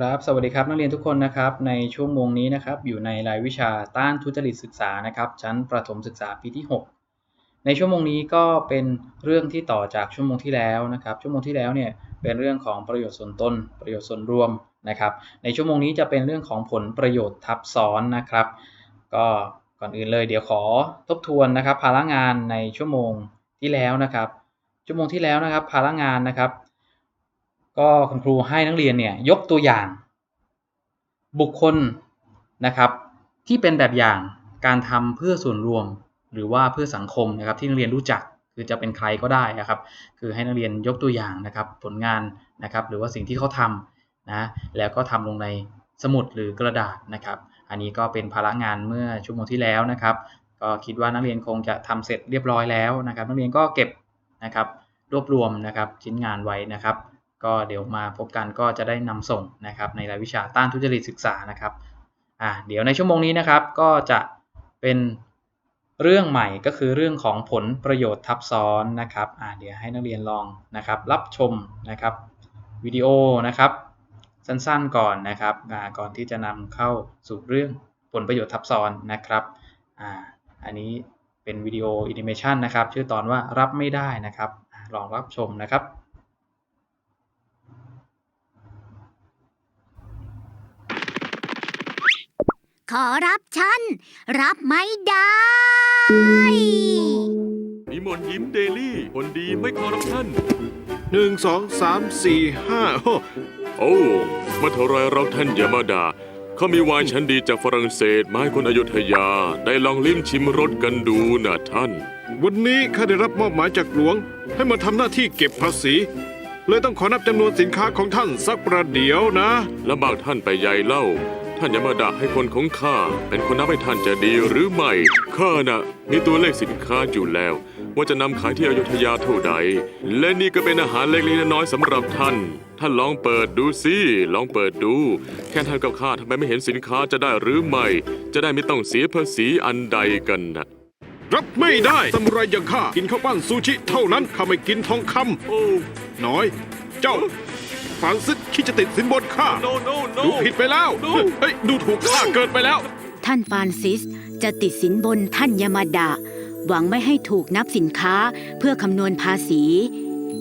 ครับ สวัสดีครับนักเรียนทุกคนนะครับ ในชั่วโมงนี้นะครับ อยู่ในรายวิชาต้านทุจริตศึกษานะครับ ชั้นประถมศึกษาปีที่ 6 ในชั่วโมงนี้ก็เป็นเรื่องที่ต่อจากชั่วโมงที่แล้วนะครับ ชั่วโมงที่แล้วเนี่ยเป็นเรื่องของประโยชน์ส่วนตน ประโยชน์ส่วนรวมนะครับ ในชั่วโมงนี้จะเป็นเรื่องของผลประโยชน์ทับซ้อนนะครับ ก็ก่อนอื่นเลยเดี๋ยวขอทบทวนนะครับ ภาระงานในชั่วโมงที่แล้วนะครับ ชั่วโมงที่แล้วนะครับ ภาระงานนะครับ ก็คุณครูให้นักเรียนเนี่ยยกตัวอย่าง บุคคลนะครับ ที่เป็นแบบอย่างการทำเพื่อส่วนรวม หรือว่าเพื่อสังคมนะครับ ที่นักเรียนรู้จักคือจะเป็นใครก็ได้นะครับ คือให้นักเรียนยกตัวอย่างนะครับ ผลงานนะครับ หรือว่าสิ่งที่เขาทำนะแล้วก็ทำลงในสมุดหรือกระดาษนะครับ อันนี้ก็เป็นภาระงานเมื่อชั่วโมงที่แล้วนะครับ ก็คิดว่านักเรียนคงจะทำเสร็จเรียบร้อยแล้วนะครับ นักเรียนก็เก็บนะครับรวบรวมนะครับชิ้นงานไว้นะครับ ก็เดี๋ยวมาพบกันก็จะได้นำส่งนะครับในรายวิชาต้านทุจริตศึกษานะครับอ่าเดี๋ยวในชั่วโมงนี้นะครับก็จะเป็นเรื่องใหม่ก็คือเรื่องของผลประโยชน์ทับซ้อนนะครับอ่าเดี๋ยวให้นักเรียนลองนะครับ รับชมนะครับวิดีโอนะครับสั้นๆก่อนนะครับอ่าก่อนที่จะนำเข้าสู่เรื่องผลประโยชน์ทับซ้อนนะครับอ่าอันนี้เป็นวิดีโอแอนิเมชันนะครับชื่อตอนว่ารับไม่ได้นะครับลองรับชมนะครับ ขอรับฉัน รับไม่ได้ นิมนต์ยิ้มเดลี่ คนดีไม่คอร์รัปชัน หนึ่งสองสามสี่ห้าโอ้โอ้เมื่อเท่าไรเราท่านยามาดา เขามีไวน์ชั้นดีจากฝรั่งเศสมาให้คนอยุธยา ได้ลองลิ้มชิมรสกันดูนะท่าน วันนี้ข้าได้รับมอบหมายจากหลวง ให้มาทำหน้าที่เก็บภาษี เลยต้องขอนับจำนวนสินค้าของท่านสักประเดี๋ยวนะ ลำบากท่านไปใหญ่เล่า ท่านยามาดาให้คนของข้าเป็นคนนับให้ท่านจะดีหรือไม่ ข้าน่ะมีตัวเลขสินค้าอยู่แล้ว ว่าจะนำขายที่อยุธยาเท่าใด และนี่ก็เป็นอาหารเล็กๆน้อยๆสำหรับท่าน ท่านลองเปิดดูสิลองเปิดดู แค่ท่านกับข้าทำไมไม่เห็นสินค้าจะได้หรือไม่ จะได้ไม่ต้องเสียภาษีอันใดกันนะรับไม่ได้สมุไรอย่างข้ากินข้าวปั้นซูชิเท่านั้นข้าไม่กินทองคโอ้ำน้อย เจ้า ฟรานซิสคิดจะติดสินบนข้า no no no ดูผิดไปแล้ว No เฮ้ย ดูถูกข้าเกินไปแล้ว ท่านฟรานซิสจะติดสินบนท่านยามาดะ หวังไม่ให้ถูกนับสินค้าเพื่อคำนวณภาษี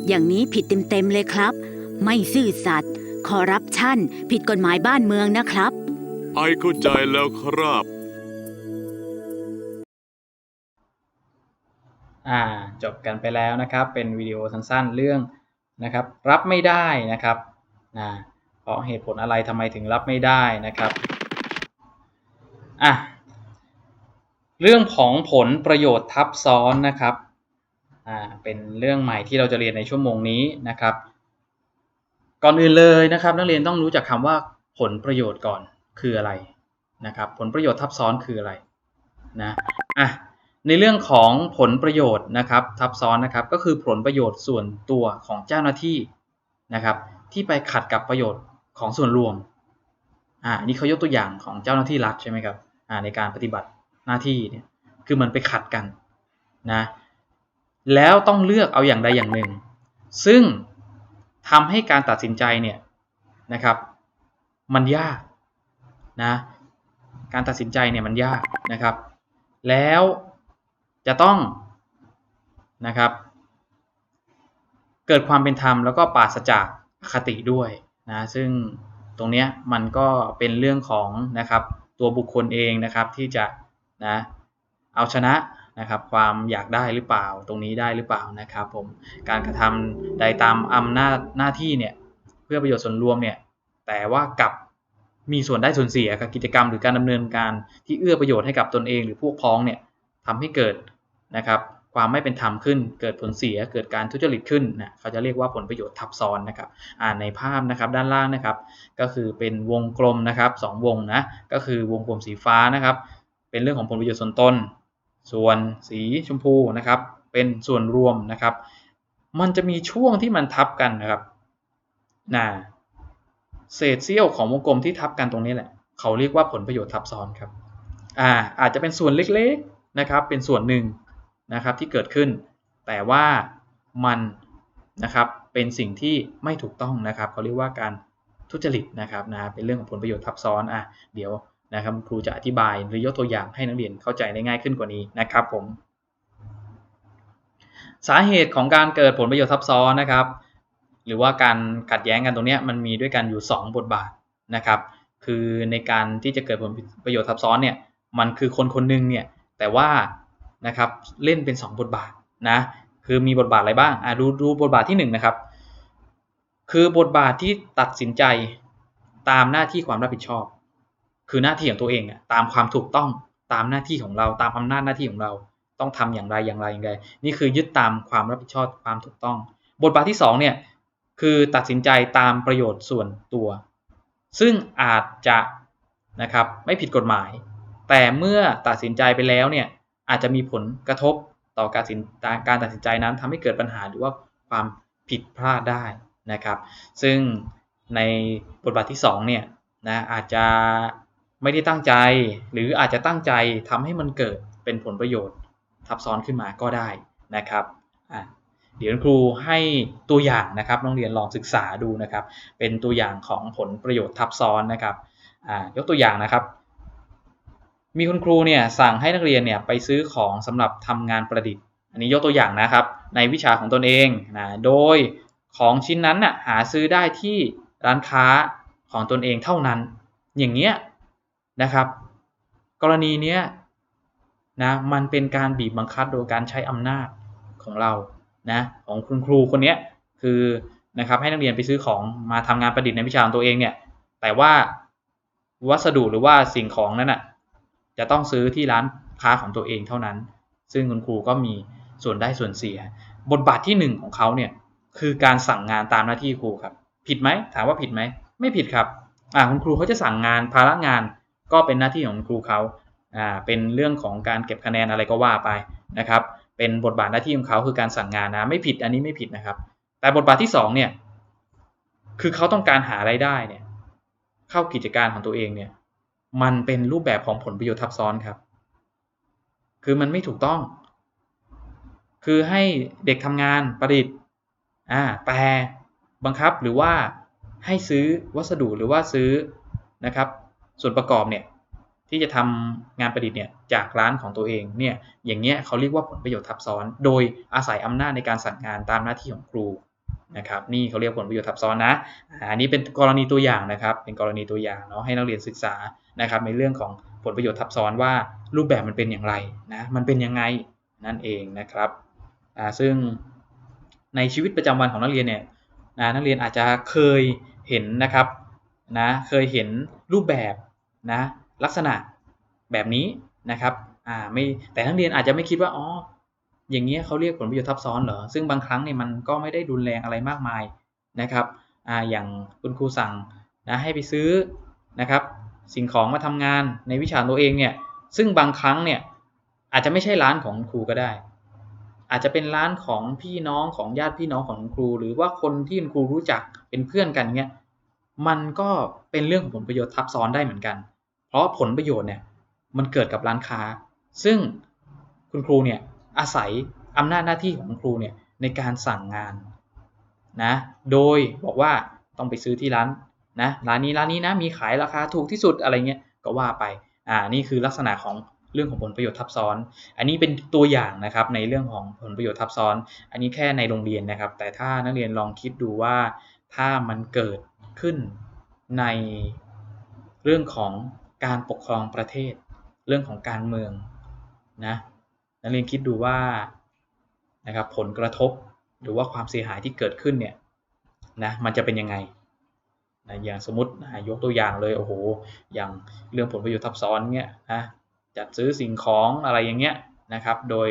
อย่างนี้ผิดเต็มๆเลยครับ ไม่ซื่อสัตย์คอร์รัปชันผิดกฎหมายบ้านเมืองนะครับ ไอเข้าใจแล้วครับ อ่าจบกันไปแล้วนะครับ เป็นวิดีโอสั้นๆเรื่องนะครับ รับไม่ได้นะครับ นะเพราะเหตุผลอะไรทำไมถึงรับไม่ได้นะครับอะเรื่องของผลประโยชน์ทับซ้อนนะครับอ่าเป็นเรื่องใหม่ที่เราจะเรียนในชั่วโมงนี้นะครับ ก่อนอื่นเลยนะครับ นักเรียนต้องรู้จักคำว่าผลประโยชน์ก่อนคืออะไรนะครับ ผลประโยชน์ทับซ้อนคืออะไรนะอะในเรื่องของผลประโยชน์นะครับ ทับซ้อนนะครับก็คือผลประโยชน์ส่วนตัวของเจ้าหน้าที่นะครับ ที่ไปขัดกับประโยชน์ของส่วนรวม อ่านี่เขายกตัวอย่างของเจ้าหน้าที่รัฐใช่ไหมครับ อ่า ในการปฏิบัติหน้าที่เนี่ย คือมันไปขัดกันนะ แล้วต้องเลือกเอาอย่างใดอย่างหนึ่ง ซึ่งทำให้การตัดสินใจเนี่ยนะครับ มันยากนะ การตัดสินใจเนี่ยมันยากนะครับ แล้วจะต้องนะครับ เกิดความเป็นธรรมแล้วก็ปราศจาก คติด้วยนะซึ่งตรงเนี้ยมันก็เป็นเรื่องของนะครับตัวบุคคลเองนะครับที่จะนะเอาชนะนะครับความอยากได้หรือเปล่าตรงนี้ได้หรือเปล่านะครับผมการกระทำใดตามอำนาจหน้าที่เนี่ยเพื่อประโยชน์ส่วนรวมเนี่ยแต่ว่ากับมีส่วนได้ส่วนเสียกับกิจกรรมหรือการดำเนินการที่เอื้อประโยชน์ให้กับตนเองหรือพวกพ้องเนี่ยทำให้เกิดนะครับ ความไม่เป็นธรรมขึ้น เกิดผลเสีย เกิดการทุจริตขึ้นนะเขาจะเรียกว่าผลประโยชน์ทับซ้อนนะครับอ่าในภาพนะครับด้านล่างนะครับ ก็คือเป็นวงกลมนะครับสองวงนะ ก็คือวงกลมสีฟ้านะครับ เป็นเรื่องของผลประโยชน์ส่วนตน ส่วนสีชมพูนะครับ เป็นส่วนรวมนะครับ มันจะมีช่วงที่มันทับกันนะครับนะเศษเสี้ยวของวงกลมที่ทับกันตรงนี้แหละ เขาเรียกว่าผลประโยชน์ทับซ้อนครับ อ่า อาจจะเป็นส่วนเล็กๆนะครับ เป็นส่วนหนึ่ง นะครับที่เกิดขึ้น แต่ว่ามันนะครับเป็นสิ่งที่ไม่ถูกต้องนะครับเขาเรียกว่าการทุจริตนะครับนะเป็นเรื่องของผลประโยชน์ทับซ้อนอะเดี๋ยวนะครับครูจะอธิบายหรือยกตัวอย่างให้นักเรียนเข้าใจได้ง่ายขึ้นกว่านี้นะครับผม สาเหตุของการเกิดผลประโยชน์ทับซ้อนนะครับ หรือว่าการขัดแย้งกันตรงนี้มันมีด้วยกันอยู่ 2 บทบาทนะครับ คือในการที่จะเกิดผลประโยชน์ทับซ้อนเนี่ยมันคือคนคนหนึ่งเนี่ยแต่ว่า นะครับเล่นเป็น 2 บทบาทนะคือมีบทบาทอะไรบ้างอะดูดูบทบาทที่1นนะครับคือบทบาทที่ตัดสินใจตามหน้าที่ความรับผิดชอบ คือหน้าที่ของตัวเองอะตามความถูกต้องตามหน้าที่ของเราตามอำนาจหน้าที่ของเราต้องทำอย่างไรอย่างไรอย่างไรนี่คือยึดตามความรับผิดชอบความถูกต้อง บทบาทที่2เนี่ยคือตัดสินใจตามประโยชน์ส่วนตัว ซึ่งอาจจะนะครับไม่ผิดกฎหมาย แต่เมื่อตัดสินใจไปแล้วเนี่ย อาจจะมีผลกระทบต่อการสินการตัดสินใจนั้นทำให้เกิดปัญหาหรือว่าความผิดพลาดได้นะครับ ซึ่งในบทบาทที่2เนี่ยนะอาจจะไม่ได้ตั้งใจ หรืออาจจะตั้งใจทำให้มันเกิดเป็นผลประโยชน์ทับซ้อนขึ้นมาก็ได้นะครับเดี๋ยวครูให้ตัวอย่างนะครับน้องเรียนลองศึกษาดูนะครับ เป็นตัวอย่างของผลประโยชน์ทับซ้อนนะครับยกตัวอย่างนะครับ มีคุณครูเนี่ยสั่งให้นักเรียนเนี่ยไปซื้อของสำหรับทำงานประดิษฐ์ อันนี้ยกตัวอย่างนะครับ ในวิชาของตนเองนะโดยของชิ้นนั้นน่ะหาซื้อได้ที่ร้านค้าของตนเองเท่านั้น อย่างเงี้ยนะครับ กรณีเนี้ยนะมันเป็นการบีบบังคับโดยการใช้อำนาจของเรานะของคุณครูคนเนี้ยคือนะครับให้นักเรียนไปซื้อของมาทำงานประดิษฐ์ในวิชาของตัวเองเนี่ยแต่ว่าวัสดุหรือว่าสิ่งของนั้นน่ะ จะต้องซื้อที่ร้านค้าของตัวเองเท่านั้น ซึ่งคุณครูก็มีส่วนได้ส่วนเสีย บทบาทที่หนึ่งของเขาเนี่ยคือการสั่งงานตามหน้าที่ครูครับ ผิดไหมถามว่าผิดไหมไม่ผิดครับอ่าคุณครูเขาจะสั่งงานภาระงานก็เป็นหน้าที่ของคุณครูเขาอ่าเป็นเรื่องของการเก็บคะแนนอะไรก็ว่าไปนะครับเป็นบทบาทหน้าที่ของเขาคือการสั่งงานนะไม่ผิดอันนี้ไม่ผิดนะครับ แต่บทบาทที่สองเนี่ยคือเขาต้องการหารายได้เนี่ยเข้ากิจการของตัวเองเนี่ย มันเป็นรูปแบบของผลประโยชน์ทับซ้อนครับ คือมันไม่ถูกต้อง คือให้เด็กทำงานประดิษฐ์อ่าแต่บังคับหรือว่าให้ซื้อวัสดุหรือว่าซื้อนะครับ ส่วนประกอบเนี่ยที่จะทำงานประดิษฐ์เนี่ยจากร้านของตัวเองเนี่ยอย่างเงี้ยเขาเรียกว่าผลประโยชน์ทับซ้อน โดยอาศัยอำนาจในการสั่งงานตามหน้าที่ของครู นะครับนี่เขาเรียกผลประโยชน์ทับซ้อนนะอันนี้เป็นกรณีตัวอย่างนะครับ เป็นกรณีตัวอย่างเนาะให้นักเรียนศึกษานะครับ ในเรื่องของผลประโยชน์ทับซ้อนว่ารูปแบบมันเป็นอย่างไรนะมันเป็นยังไงนั่นเองนะครับอ่าซึ่งในชีวิตประจำวันของนักเรียนเนี่ยนะนักเรียนอาจจะเคยเห็นนะครับนะเคยเห็นรูปแบบนะลักษณะแบบนี้นะครับอ่าไม่แต่นักเรียนอาจจะไม่คิดว่าอ๋อ อย่างเงี้ยเขาเรียกผลประโยชน์ทับซ้อนเหรอ ซึ่งบางครั้งเนี่ยมันก็ไม่ได้รุนแรงอะไรมากมายนะครับอ่าอย่างคุณครูสั่งนะให้ไปซื้อนะครับ สิ่งของมาทำงานในวิชาตัวเองเนี่ย ซึ่งบางครั้งเนี่ยอาจจะไม่ใช่ร้านของครูก็ได้ อาจจะเป็นร้านของพี่น้องของญาติพี่น้องของครู หรือว่าคนที่คุณครูรู้จักเป็นเพื่อนกันเงี้ย มันก็เป็นเรื่องของผลประโยชน์ทับซ้อนได้เหมือนกัน เพราะผลประโยชน์เนี่ยมันเกิดกับร้านค้า ซึ่งคุณครูเนี่ย อาศัยอำนาจหน้าที่ของครูเนี่ยในการสั่งงานนะโดยบอกว่าต้องไปซื้อที่ร้านนะร้านนี้ร้านนี้นะมีขายราคาถูกที่สุดอะไรเงี้ยก็ว่าไปอ่านี่คือลักษณะของเรื่องของผลประโยชน์ทับซ้อน อันนี้เป็นตัวอย่างนะครับในเรื่องของผลประโยชน์ทับซ้อน อันนี้แค่ในโรงเรียนนะครับ แต่ถ้านักเรียนลองคิดดูว่าถ้ามันเกิดขึ้นในเรื่องของการปกครองประเทศ เรื่องของการเมืองนะ นักเรียนคิดดูว่านะครับผลกระทบหรือว่าความเสียหายที่เกิดขึ้นเนี่ยนะมันจะเป็นยังไงนะอย่างสมมตินะยกตัวอย่างเลยโอ้โหอย่างเรื่องผลประโยชน์ทับซ้อนเนี่ยนะจัดซื้อสิ่งของอะไรอย่างเงี้ยนะครับ โดย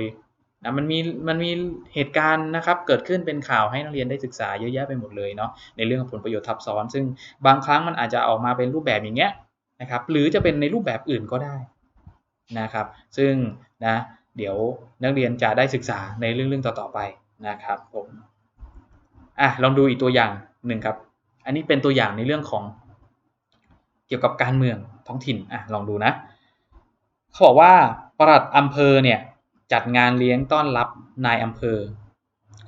นะมันมีมันมีเหตุการณ์นะครับเกิดขึ้นเป็นข่าวให้นักเรียนได้ศึกษาเยอะแยะไปหมดเลยเนาะในเรื่องของผลประโยชน์ทับซ้อน ซึ่งบางครั้งมันอาจจะออกมาเป็นรูปแบบอย่างเงี้ยนะครับหรือจะเป็นในรูปแบบอื่นก็ได้นะครับ ซึ่งนะ เดี๋ยวนักเรียนจะได้ศึกษาในเรื่องเรื่องต่อๆไปนะครับผมอะลองดูอีกตัวอย่างหนึ่งครับ อันนี้เป็นตัวอย่างในเรื่องของเกี่ยวกับการเมืองท้องถิ่นอะลองดูนะเขาบอกว่าปลัดอำเภอเนี่ยจัดงานเลี้ยงต้อนรับนายอำเภอ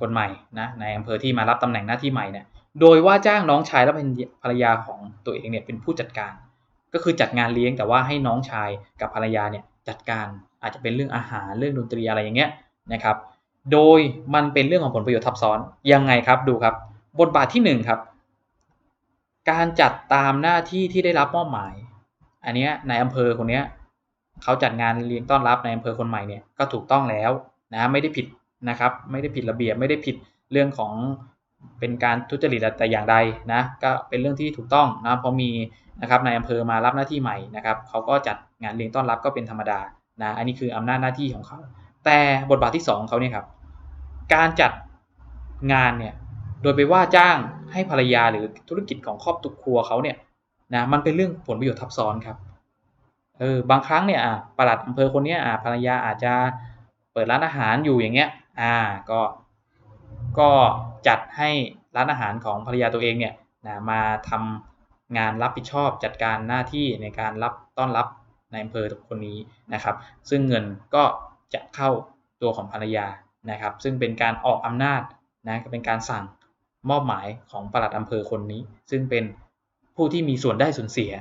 คนใหม่นะนายอำเภอที่มารับตำแหน่งหน้าที่ใหม่เนี่ยโดยว่าจ้างน้องชายและภรรยาของตัวเองเนี่ยเป็นผู้จัดการ ก็คือจัดงานเลี้ยงแต่ว่าให้น้องชายกับภรรยาเนี่ย จัดการอาจจะเป็นเรื่องอาหารเรื่องดนตรีอะไรอย่างเงี้ยนะครับ โดยมันเป็นเรื่องของผลประโยชน์ทับซ้อนยังไงครับดูครับ บทบาทที่หนึ่งครับการจัดตามหน้าที่ที่ได้รับมอบหมาย อันนี้ในอำเภอคนเนี้ยเขาจัดงานเลี้ยงต้อนรับในอำเภอคนใหม่เนี่ยก็ถูกต้องแล้วนะไม่ได้ผิดนะครับไม่ได้ผิดระเบียบไม่ได้ผิดเรื่องของเป็นการทุจริตแต่อย่างใดนะก็เป็นเรื่องที่ถูกต้องนะเพราะมีนะครับในอำเภอมารับหน้าที่ใหม่นะครับเขาก็จัด งานเลี้ยงต้อนรับก็เป็นธรรมดานะอันนี้คืออำนาจหน้าที่ของเขา แต่บทบาทที่สองเขาเนี่ยครับ การจัดงานเนี่ยโดยไปว่าจ้างให้ภรรยาหรือธุรกิจของครอบครัวเขาเนี่ยนะมันเป็นเรื่องผลประโยชน์ทับซ้อนครับเออบางครั้งเนี่ยอะปลัดอำเภอคนนี้ภรรยาอาจจะเปิดร้านอาหารอยู่อย่างเงี้ยอ่าก็ก็จัดให้ร้านอาหารของภรรยาตัวเองเนี่ยนะมาทำงานรับผิดชอบจัดการหน้าที่ในการรับต้อนรับ ในอำเภอคนนี้นะครับ ซึ่งเงินก็จะเข้าตัวของภรรยานะครับ ซึ่งเป็นการออกอำนาจนะเป็นการสั่งมอบหมายของปลัดอำเภอคนนี้ ซึ่งเป็นผู้ที่มีส่วนได้ส่วนเสีย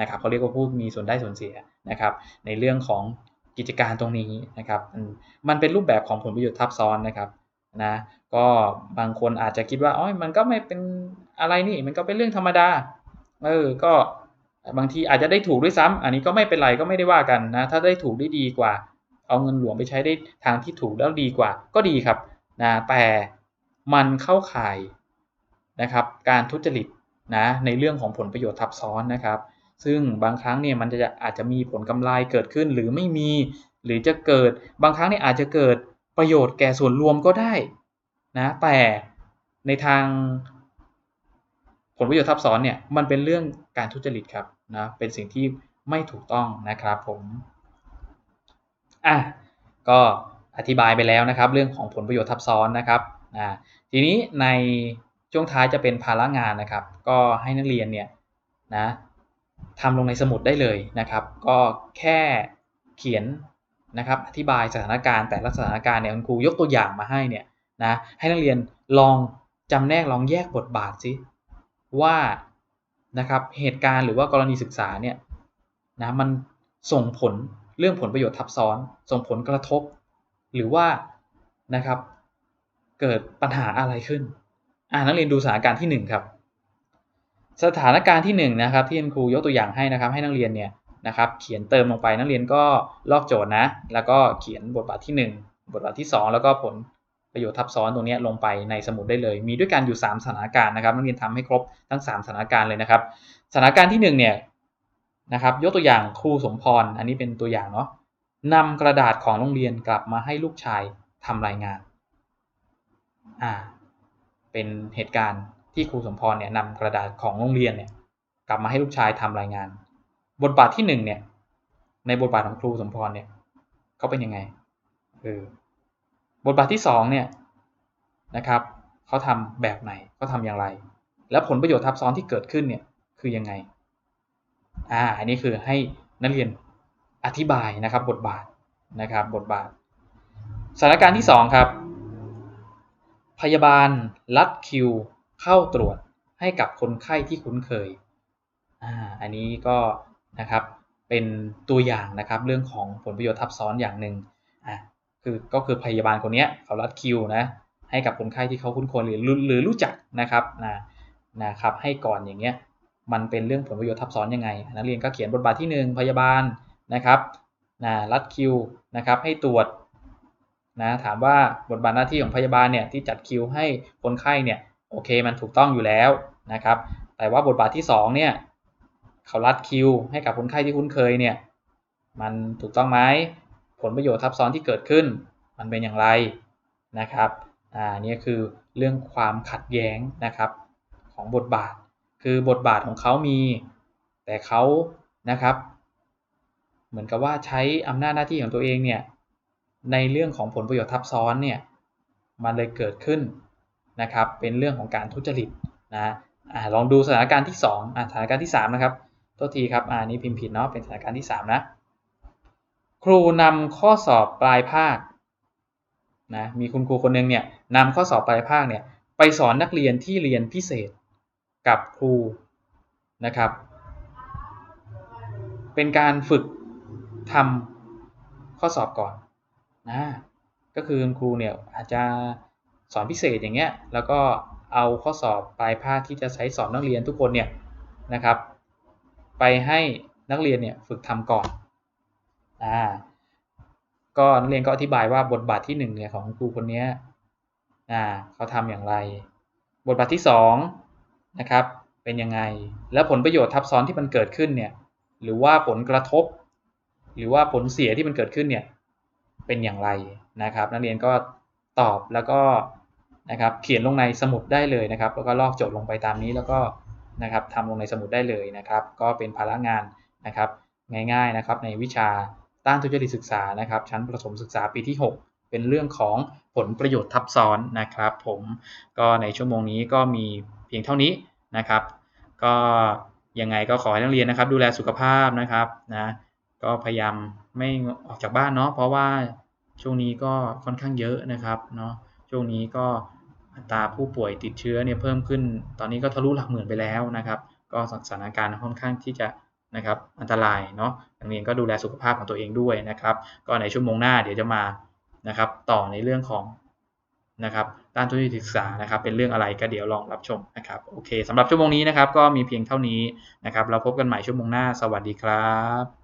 นะครับเขาเรียกว่าผู้มีส่วนได้ส่วนเสียนะครับ ในเรื่องของกิจการตรงนี้นะครับ มันเป็นรูปแบบของผลประโยชน์ทับซ้อนนะครับนะก็บางคนอาจจะคิดว่าอ๋อมันก็ไม่เป็นอะไรนี่ มันก็เป็นเรื่องธรรมดาเออก็ บางทีอาจจะได้ถูกด้วยซ้ำอันนี้ก็ไม่เป็นไรก็ไม่ได้ว่ากันนะ ถ้าได้ถูกได้ดีกว่า เอาเงินหลวงไปใช้ได้ทางที่ถูกแล้วดีกว่า ก็ดีครับนะแต่มันเข้าข่ายนะครับ การทุจริตนะในเรื่องของผลประโยชน์ทับซ้อนนะครับ ซึ่งบางครั้งเนี่ยมันจะอาจจะมีผลกำไรเกิดขึ้นหรือไม่มี หรือจะเกิดบางครั้งเนี่ยอาจจะเกิดประโยชน์แก่ส่วนรวมก็ได้นะแต่ในทาง ผลประโยชน์ทับซ้อนเนี่ยมันเป็นเรื่องการทุจริตครับนะเป็นสิ่งที่ไม่ถูกต้องนะครับผมอะก็อธิบายไปแล้วนะครับ เรื่องของผลประโยชน์ทับซ้อนนะครับอ่าทีนี้ในช่วงท้ายจะเป็นภาระงานนะครับ ก็ให้นักเรียนเนี่ยนะทำลงในสมุดได้เลยนะครับ ก็แค่เขียนนะครับอธิบายสถานการณ์แต่ละสถานการณ์เนี่ยคุณครูยกตัวอย่างมาให้เนี่ยนะให้นักเรียนลองจำแนกลองแยกบทบาทสิ ว่านะครับเหตุการณ์หรือว่ากรณีศึกษาเนี่ยนะมันส่งผลเรื่องผลประโยชน์ทับซ้อน ส่งผลกระทบ หรือว่านะครับเกิดปัญหาอะไรขึ้น อ่านักเรียนดูสถานการณ์ที่หนึ่งครับ สถานการณ์ที่หนึ่งนะครับที่คุณครูยกตัวอย่างให้นะครับ ให้นักเรียนเนี่ยนะครับเขียนเติมลงไปนักเรียนก็ลอกโจทย์นะ แล้วก็เขียนบทบาทที่ 1 บทบาทที่ 2 แล้วก็ผล ประโยชน์ทับซ้อนตรงนี้ลงไปในสมุดได้เลย มีด้วยกันอยู่ 3 สถานการณ์นะครับนักเรียนทำให้ครบทั้ง 3 สถานการณ์เลยนะครับ สถานการณ์ที่1เนี่ยนะครับยกตัวอย่างครูสมพรอันนี้เป็นตัวอย่างเนาะนำกระดาษของโรงเรียนกลับมาให้ลูกชายทำรายงานอ่าเป็นเหตุการณ์ที่ครูสมพรเนี่ยนำกระดาษของโรงเรียนเนี่ยกลับมาให้ลูกชายทำรายงาน บทบาทที่หนึ่งเนี่ยในบทบาทของครูสมพรเนี่ยเขาเป็นยังไงเออ บทบาทที่สองเนี่ยนะครับเขาทำแบบไหนเขาทำอย่างไร แล้วผลประโยชน์ทับซ้อนที่เกิดขึ้นเนี่ยคือยังไงอ่าอันนี้คือให้นักเรียนอธิบายนะครับบทบาทนะครับบทบาท สถานการณ์ที่สองครับ พยาบาลรัดคิวเข้าตรวจให้กับคนไข้ที่คุ้นเคยอ่าอันนี้ก็นะครับเป็นตัวอย่างนะครับเรื่องของผลประโยชน์ทับซ้อนอย่างหนึ่ง คือก็คือพยาบาลคนนี้เขารัดคิวนะให้กับคนไข้ที่เขาคุ้นเคยหรือหรือรู้จักนะครับนะนะครับให้ก่อนอย่างเงี้ยมันเป็นเรื่องผลประโยชน์ทับซ้อนยังไง นักเรียนก็เขียนบทบาทที่ 1 พยาบาลนะครับนะรัดคิวนะครับให้ตรวจนะถามว่าบทบาทหน้าที่ของพยาบาลเนี่ยที่จัดคิวให้คนไข้เนี่ยโอเคมันถูกต้องอยู่แล้วนะครับ แต่ว่าบทบาทที่2เนี่ยเขารัดคิวให้กับคนไข้ที่คุ้นเคยเนี่ยมันถูกต้องไหม ผลประโยชน์ทับซ้อนที่เกิดขึ้น มันเป็นอย่างไรนะครับอ่านี่คือเรื่องความขัดแย้งนะครับของบทบาท คือบทบาทของเขามี แต่เขานะครับ เหมือนกับว่าใช้อำนาจหน้าที่ของตัวเองเนี่ยในเรื่องของผลประโยชน์ทับซ้อนเนี่ยมันเลยเกิดขึ้นนะครับ เป็นเรื่องของการทุจริตนะอ่าลองดูสถานการณ์ที่2อ่าสถานการณ์ที่3นะครับโทษทีครับอ่านี่พิมพ์ผิดเนาะเป็นสถานการณ์ที่3นะ ครูนำข้อสอบปลายภาคนะมีคุณครูคนหนึ่งเนี่ยนำข้อสอบปลายภาคเนี่ยไปสอนนักเรียนที่เรียนพิเศษกับครูนะครับ เป็นการฝึกทำข้อสอบก่อนนะก็คือคุณครูเนี่ยอาจจะสอนพิเศษอย่างเงี้ยแล้วก็เอาข้อสอบปลายภาคที่จะใช้สอนนักเรียนทุกคนเนี่ยนะครับ ไปให้นักเรียนเนี่ยฝึกทำก่อน อ่าก็นักเรียนก็อธิบายว่าบทบาทที่หนึ่งเนี่ยของครูคนนี้อ่าเขาทำอย่างไร บทบาทที่สองนะครับเป็นยังไง แล้วผลประโยชน์ทับซ้อนที่มันเกิดขึ้นเนี่ยหรือว่าผลกระทบ หรือว่าผลเสียที่มันเกิดขึ้นเนี่ยเป็นอย่างไรนะครับ นักเรียนก็ตอบแล้วก็นะครับเขียนลงในสมุดได้เลยนะครับ แล้วก็ลอกโจทย์ลงไปตามนี้แล้วก็นะครับทำลงในสมุดได้เลยนะครับ ก็เป็นภาระงานนะครับง่ายๆนะครับในวิชา ต้านทุจริตศึกษานะครับ ชั้นประถมศึกษาปีที่ 6 เป็นเรื่องของผลประโยชน์ทับซ้อนนะครับ ผมก็ในชั่วโมงนี้ก็มีเพียงเท่านี้นะครับ ก็ยังไงก็ขอให้นักเรียนนะครับ ดูแลสุขภาพนะครับนะก็พยายามไม่ออกจากบ้านเนาะเพราะว่าช่วงนี้ก็ค่อนข้างเยอะนะครับเนาะช่วงนี้ก็อัตราผู้ป่วยติดเชื้อเนี่ยเพิ่มขึ้น ตอนนี้ก็ทะลุหลักหมื่นไปแล้วนะครับ ก็สถานการณ์ค่อนข้างที่จะ นะครับอันตรายเนาะนักเรียนก็ดูแลสุขภาพของตัวเองด้วยนะครับ ก็ในชั่วโมงหน้าเดี๋ยวจะมานะครับต่อในเรื่องของนะครับด้านทุนศึกษานะครับเป็นเรื่องอะไรก็เดี๋ยวลองรับชมนะครับโอเคสำหรับชั่วโมงนี้นะครับก็มีเพียงเท่านี้นะครับเราพบกันใหม่ชั่วโมงหน้าสวัสดีครับ